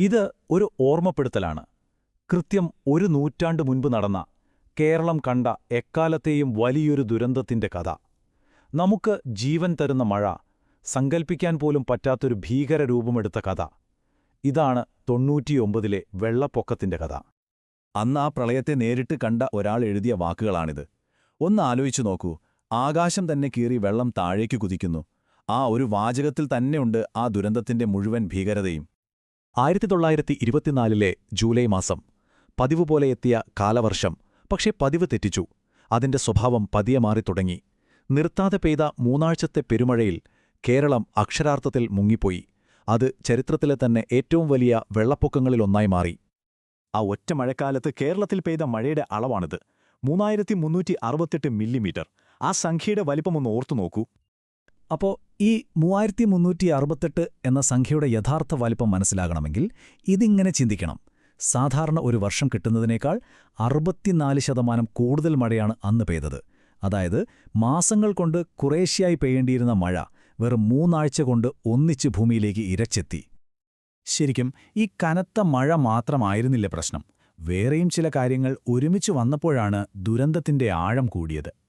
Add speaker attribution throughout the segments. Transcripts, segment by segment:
Speaker 1: ഇത് ഒരു ഓർമ്മപ്പെടുത്തലാണ്. കൃത്യം ഒരു നൂറ്റാണ്ട് മുൻപ് നടന്ന കേരളം കണ്ട എക്കാലത്തെയും വലിയൊരു ദുരന്തത്തിന്റെ കഥ. നമുക്ക് ജീവൻ തരുന്ന മഴ സങ്കൽപ്പിക്കാൻ പോലും പറ്റാത്തൊരു ഭീകര രൂപമെടുത്ത കഥ. ഇതാണ് തൊണ്ണൂറ്റിയൊമ്പതിലെ വെള്ളപ്പൊക്കത്തിന്റെ കഥ.
Speaker 2: അന്ന് ആ പ്രളയത്തെ നേരിട്ട് കണ്ട ഒരാൾ എഴുതിയ വാക്കുകളാണിത്. ഒന്ന് ആലോചിച്ചു നോക്കൂ. ആകാശം തന്നെ കീറി വെള്ളം താഴേക്ക് കുതിക്കുന്നു. ആ ഒരു വാചകത്തിൽ തന്നെയുണ്ട് ആ ദുരന്തത്തിന്റെ മുഴുവൻ ഭീകരതയും.
Speaker 1: ആയിരത്തി തൊള്ളായിരത്തി ഇരുപത്തിനാലിലെ ജൂലൈ മാസം പതിവ് പോലെ എത്തിയ കാലവർഷം പക്ഷേ പതിവ് തെറ്റിച്ചു. അതിന്റെ സ്വഭാവം പതിയെ മാറിത്തുടങ്ങി നിർത്താതെ പെയ്ത മൂന്നാഴ്ചത്തെ പെരുമഴയിൽ കേരളം അക്ഷരാർത്ഥത്തിൽ മുങ്ങിപ്പോയി. അത് ചരിത്രത്തിലെ തന്നെ ഏറ്റവും വലിയ വെള്ളപ്പൊക്കങ്ങളിലൊന്നായി മാറി.
Speaker 2: ആ ഒറ്റ മഴക്കാലത്ത് കേരളത്തിൽ പെയ്ത മഴയുടെ അളവാണിത്. മൂന്നായിരത്തി മുന്നൂറ്റി അറുപത്തെട്ട് മില്ലിമീറ്റർ. ആ സംഖ്യയുടെ വലിപ്പമൊന്ന് ഓർത്തു നോക്കൂ
Speaker 1: അപ്പോൾ ഈ മൂവായിരത്തി മുന്നൂറ്റി അറുപത്തെട്ട് എന്ന സംഖ്യയുടെ യഥാർത്ഥ വലിപ്പം മനസ്സിലാകണമെങ്കിൽ ഇതിങ്ങനെ ചിന്തിക്കണം. സാധാരണ ഒരു വർഷം കിട്ടുന്നതിനേക്കാൾ അറുപത്തിനാല് ശതമാനം കൂടുതൽ മഴയാണ് അന്ന് പെയ്തത്. അതായത് മാസങ്ങൾ കൊണ്ട് കുറേശ്ശിയായി പെയ്യേണ്ടിയിരുന്ന മഴ വെറും മൂന്നാഴ്ച കൊണ്ട് ഒന്നിച്ച് ഭൂമിയിലേക്ക് ഇരച്ചെത്തി.
Speaker 2: ശരിക്കും ഈ കനത്ത മഴ മാത്രമായിരുന്നില്ല പ്രശ്നം? വേറെയും ചില കാര്യങ്ങൾ ഒരുമിച്ച് വന്നപ്പോഴാണ് ദുരന്തത്തിന്റെ ആഴം കൂടിയത്.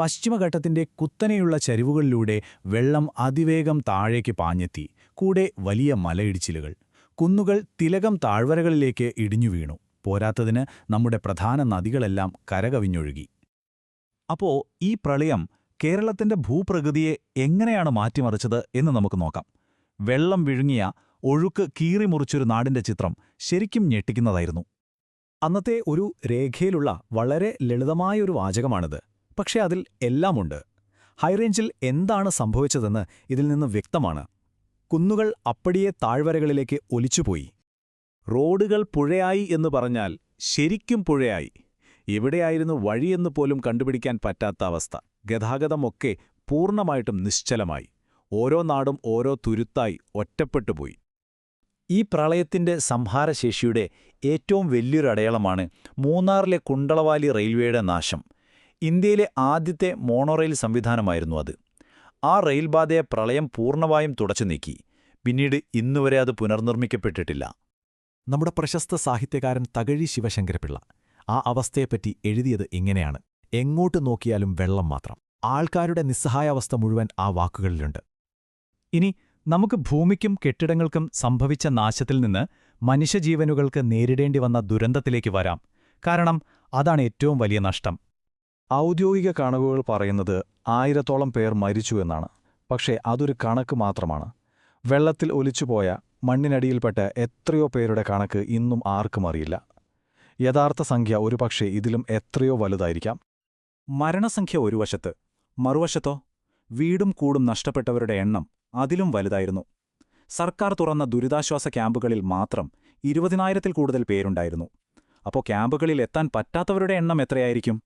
Speaker 2: പശ്ചിമഘട്ടത്തിന്റെ കുത്തനെയുള്ള ചരിവുകളിലൂടെ വെള്ളം അതിവേഗം താഴേക്ക് പാഞ്ഞെത്തി കൂടെ വലിയ മലയിടിച്ചിലുകൾ. കുന്നുകൾ തിലകം താഴ്വരകളിലേക്ക് ഇടിഞ്ഞു വീണു. പോരാത്തതിന് നമ്മുടെ പ്രധാന നദികളെല്ലാം കരകവിഞ്ഞൊഴുകി. അപ്പോ ഈ പ്രളയം കേരളത്തിന്റെ ഭൂപ്രകൃതിയെ എങ്ങനെയാണ് മാറ്റിമറിച്ചത് എന്ന് നമുക്ക് നോക്കാം. വെള്ളം വിഴുങ്ങിയ ഒഴുക്ക് കീറിമുറിച്ചൊരു നാടിന്റെ ചിത്രം ശരിക്കും ഞെട്ടിക്കുന്നതായിരുന്നു. അന്നത്തെ ഒരു രേഖയിലുള്ള വളരെ ലളിതമായൊരു വാചകമാണിത്. പക്ഷേ അതിൽ എല്ലാമുണ്ട്. ഹൈറേഞ്ചിൽ എന്താണ് സംഭവിച്ചതെന്ന് ഇതിൽ നിന്ന് വ്യക്തമാണ്. കുന്നുകൾ അപ്പടിയെ താഴ്വരകളിലേക്ക് ഒലിച്ചുപോയി. റോഡുകൾ പുഴയായി എന്ന് പറഞ്ഞാൽ ശരിക്കും പുഴയായി. എവിടെയായിരുന്നു വഴിയെന്ന് പോലും കണ്ടുപിടിക്കാൻ പറ്റാത്ത അവസ്ഥ. ഗതാഗതമൊക്കെ പൂർണമായിട്ടും നിശ്ചലമായി. ഓരോ നാടും ഓരോ തുരുത്തായി ഒറ്റപ്പെട്ടുപോയി. ഈ പ്രളയത്തിന്റെ സംഹാരശേഷിയുടെ ഏറ്റവും വലിയൊരു അടയാളമാണ് മൂന്നാറിലെ കുണ്ടളവാലി റെയിൽവേയുടെ നാശം. ഇന്ത്യയിലെ ആദ്യത്തെ മോണോറെയിൽ സംവിധാനമായിരുന്നു അത്. ആ റെയിൽപാതയെ പ്രളയം പൂർണമായും തുടച്ചു നീക്കി. പിന്നീട് ഇന്നുവരെ അത് പുനർനിർമ്മിക്കപ്പെട്ടിട്ടില്ല.
Speaker 1: നമ്മുടെ പ്രശസ്ത സാഹിത്യകാരൻ തകഴി ശിവശങ്കരപിള്ള ആ അവസ്ഥയെപ്പറ്റി എഴുതിയത് ഇങ്ങനെയാണ്. എങ്ങോട്ട് നോക്കിയാലും വെള്ളം മാത്രം. ആൾക്കാരുടെ നിസ്സഹായാവസ്ഥ മുഴുവൻ ആ വാക്കുകളിലുണ്ട്. ഇനി നമുക്ക് ഭൂമിക്കും കെട്ടിടങ്ങൾക്കും സംഭവിച്ച നാശത്തിൽ നിന്ന് മനുഷ്യജീവനുകൾക്ക് നേരിടേണ്ടി വന്ന ദുരന്തത്തിലേക്ക് വരാം. കാരണം അതാണ് ഏറ്റവും വലിയ നഷ്ടം.
Speaker 2: ഔദ്യോഗിക കണക്കുകൾ പറയുന്നത് ആയിരത്തോളം പേർ മരിച്ചു എന്നാണ്. പക്ഷേ അതൊരു കണക്ക് മാത്രമാണ്. വെള്ളത്തിൽ ഒലിച്ചുപോയ മണ്ണിനടിയിൽപ്പെട്ട എത്രയോ പേരുടെ കണക്ക് ഇന്നും ആർക്കും അറിയില്ല. യഥാർത്ഥ സംഖ്യ ഒരുപക്ഷെ ഇതിലും എത്രയോ വലുതായിരിക്കാം. മരണസംഖ്യ ഒരു വശത്ത് മറുവശത്തോ വീടും കൂടും നഷ്ടപ്പെട്ടവരുടെ എണ്ണം അതിലും വലുതായിരുന്നു. സർക്കാർ തുറന്ന ദുരിതാശ്വാസ ക്യാമ്പുകളിൽ മാത്രം ഇരുപതിനായിരത്തിൽ കൂടുതൽ പേരുണ്ടായിരുന്നു. അപ്പോൾ ക്യാമ്പുകളിൽ എത്താൻ പറ്റാത്തവരുടെ എണ്ണം എത്രയായിരിക്കും?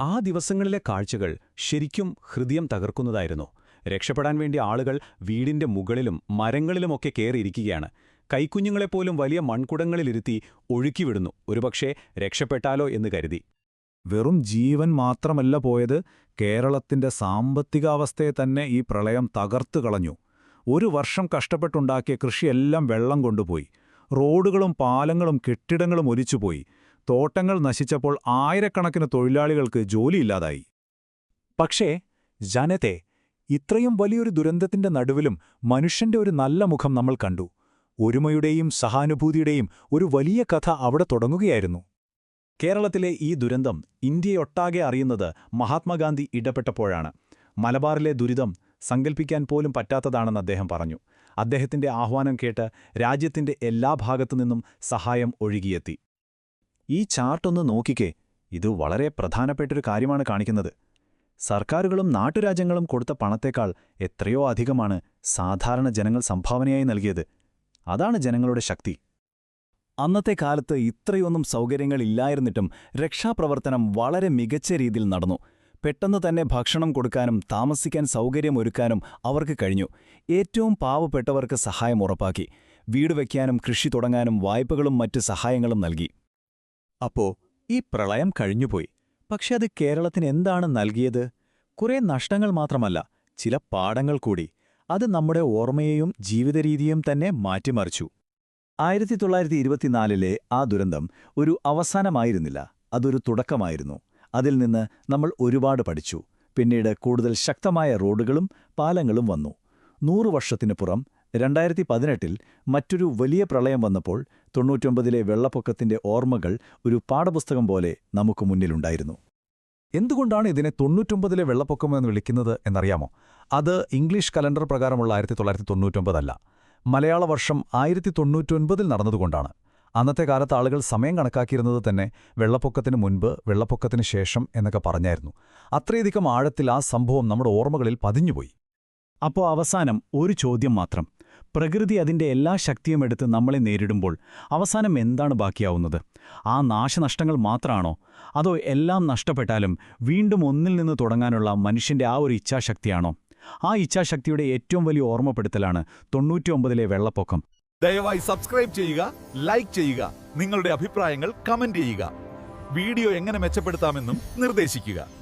Speaker 1: ആ ദിവസങ്ങളിലെ കാഴ്ചകൾ ശരിക്കും ഹൃദയം തകർക്കുന്നതായിരുന്നു. രക്ഷപ്പെടാൻ വേണ്ടി ആളുകൾ വീടിന്റെ മുകളിലും മരങ്ങളിലുമൊക്കെ കയറിയിരിക്കുകയാണ്. കൈക്കുഞ്ഞുങ്ങളെപ്പോലും വലിയ മൺകുടങ്ങളിലിരുത്തി ഒഴുക്കിവിടുന്നു. ഒരുപക്ഷേ രക്ഷപ്പെട്ടാലോ എന്ന് കരുതി.
Speaker 2: വെറും ജീവൻ മാത്രമല്ല പോയത് കേരളത്തിന്റെ സാമ്പത്തികാവസ്ഥയെ തന്നെ ഈ പ്രളയം തകർത്തു കളഞ്ഞു. ഒരു വർഷം കഷ്ടപ്പെട്ടുണ്ടാക്കിയ കൃഷിയെല്ലാം വെള്ളം കൊണ്ടുപോയി. റോഡുകളും പാലങ്ങളും കെട്ടിടങ്ങളും ഒലിച്ചുപോയി തോട്ടങ്ങൾ നശിച്ചപ്പോൾ ആയിരക്കണക്കിന് തൊഴിലാളികൾക്ക് ജോലിയില്ലാതായി. പക്ഷേ ജനത്തെ ഇത്രയും വലിയൊരു ദുരന്തത്തിന്റെ നടുവിലും മനുഷ്യന്റെ ഒരു നല്ല മുഖം നമ്മൾ കണ്ടു. ഒരുമയുടെയും സഹാനുഭൂതിയുടെയും ഒരു വലിയ കഥ അവിടെ തുടങ്ങുകയായിരുന്നു. കേരളത്തിലെ ഈ ദുരന്തം ഇന്ത്യയൊട്ടാകെ അറിയുന്നത് മഹാത്മാഗാന്ധി ഇടപെട്ടപ്പോഴാണ്. മലബാറിലെ ദുരിതം സങ്കൽപ്പിക്കാൻ പോലും പറ്റാത്തതാണെന്ന് അദ്ദേഹം പറഞ്ഞു. അദ്ദേഹത്തിന്റെ ആഹ്വാനം കേട്ട് രാജ്യത്തിന്റെ എല്ലാ ഭാഗത്തുനിന്നും സഹായം ഒഴുകിയെത്തി. ഈ ചാർട്ടൊന്ന് നോക്കിക്കേ. ഇത് വളരെ പ്രധാനപ്പെട്ടൊരു കാര്യമാണ് കാണിക്കുന്നത്. സർക്കാരുകളും നാട്ടുരാജ്യങ്ങളും കൊടുത്ത പണത്തേക്കാൾ എത്രയോ അധികമാണ് സാധാരണ ജനങ്ങൾ സംഭാവനയായി നൽകിയത്. അതാണ് ജനങ്ങളുടെ ശക്തി. അന്നത്തെ കാലത്ത് ഇത്രയൊന്നും സൗകര്യങ്ങളില്ലായിരുന്നിട്ടും രക്ഷാപ്രവർത്തനം വളരെ മികച്ച രീതിയിൽ നടന്നു. പെട്ടെന്ന് തന്നെ ഭക്ഷണം കൊടുക്കാനും താമസിക്കാൻ സൗകര്യമൊരുക്കാനും അവർക്ക് കഴിഞ്ഞു. ഏറ്റവും പാവപ്പെട്ടവർക്ക് സഹായം ഉറപ്പാക്കി. വീട് വയ്ക്കാനും കൃഷി തുടങ്ങാനും വായ്പകളും മറ്റ് സഹായങ്ങളും നൽകി. അപ്പോ ഈ പ്രളയം കഴിഞ്ഞുപോയി. പക്ഷെ അത് കേരളത്തിന് എന്താണ് നൽകിയത്? കുറേ നഷ്ടങ്ങൾ മാത്രമല്ല ചില പാഠങ്ങൾ കൂടി. അത് നമ്മുടെ ഓർമ്മയെയും ജീവിതരീതിയും തന്നെ മാറ്റിമറിച്ചു. ആയിരത്തി തൊള്ളായിരത്തി ഇരുപത്തിനാലിലെ ആ ദുരന്തം ഒരു അവസാനമായിരുന്നില്ല. അതൊരു തുടക്കമായിരുന്നു. അതിൽ നിന്ന് നമ്മൾ ഒരുപാട് പഠിച്ചു. പിന്നീട് കൂടുതൽ ശക്തമായ റോഡുകളും പാലങ്ങളും വന്നു. നൂറു വർഷത്തിനു പുറം രണ്ടായിരത്തി പതിനെട്ടിൽ മറ്റൊരു വലിയ പ്രളയം വന്നപ്പോൾ തൊണ്ണൂറ്റൊമ്പതിലെ വെള്ളപ്പൊക്കത്തിന്റെ ഓർമ്മകൾ ഒരു പാഠപുസ്തകം പോലെ നമുക്ക് മുന്നിലുണ്ടായിരുന്നു.
Speaker 1: എന്തുകൊണ്ടാണ് ഇതിനെ തൊണ്ണൂറ്റൊമ്പതിലെ വെള്ളപ്പൊക്കം എന്ന് വിളിക്കുന്നത് എന്നറിയാമോ? അത് ഇംഗ്ലീഷ് കലണ്ടർ പ്രകാരമുള്ള ആയിരത്തി തൊള്ളായിരത്തി തൊണ്ണൂറ്റൊമ്പതല്ല മലയാള വർഷം ആയിരത്തി തൊണ്ണൂറ്റൊൻപതിൽ നടന്നതുകൊണ്ടാണ്. അന്നത്തെ കാലത്ത് ആളുകൾ സമയം കണക്കാക്കിയിരുന്നത് തന്നെ വെള്ളപ്പൊക്കത്തിന് മുൻപ് വെള്ളപ്പൊക്കത്തിന് ശേഷം എന്നൊക്കെ പറഞ്ഞായിരുന്നു. അത്രയധികം ആഴത്തിൽ ആ സംഭവം നമ്മുടെ ഓർമ്മകളിൽ പതിഞ്ഞുപോയി.
Speaker 2: അപ്പോൾ അവസാനം ഒരു ചോദ്യം മാത്രം. പ്രകൃതി അതിന്റെ എല്ലാ ശക്തിയും എടുത്ത് നമ്മളെ നേരിടുമ്പോൾ അവസാനം എന്താണ് ബാക്കിയാവുന്നത്? ആ നാശനഷ്ടങ്ങൾ മാത്രമാണോ? അതോ എല്ലാം നഷ്ടപ്പെട്ടാലും വീണ്ടും ഒന്നിൽ നിന്ന് തുടങ്ങാനുള്ള മനുഷ്യന്റെ ആ ഒരു ഇച്ഛാശക്തിയാണോ? ആ ഇച്ഛാശക്തിയുടെ ഏറ്റവും വലിയ ഓർമ്മപ്പെടുത്തലാണ് തൊണ്ണൂറ്റിയൊമ്പതിലെ വെള്ളപ്പൊക്കം.
Speaker 3: ദയവായി സബ്സ്ക്രൈബ് ചെയ്യുക ലൈക്ക് ചെയ്യുക നിങ്ങളുടെ അഭിപ്രായങ്ങൾ കമന്റ് ചെയ്യുക. വീഡിയോ എങ്ങനെ മെച്ചപ്പെടുത്താമെന്നും നിർദ്ദേശിക്കുക.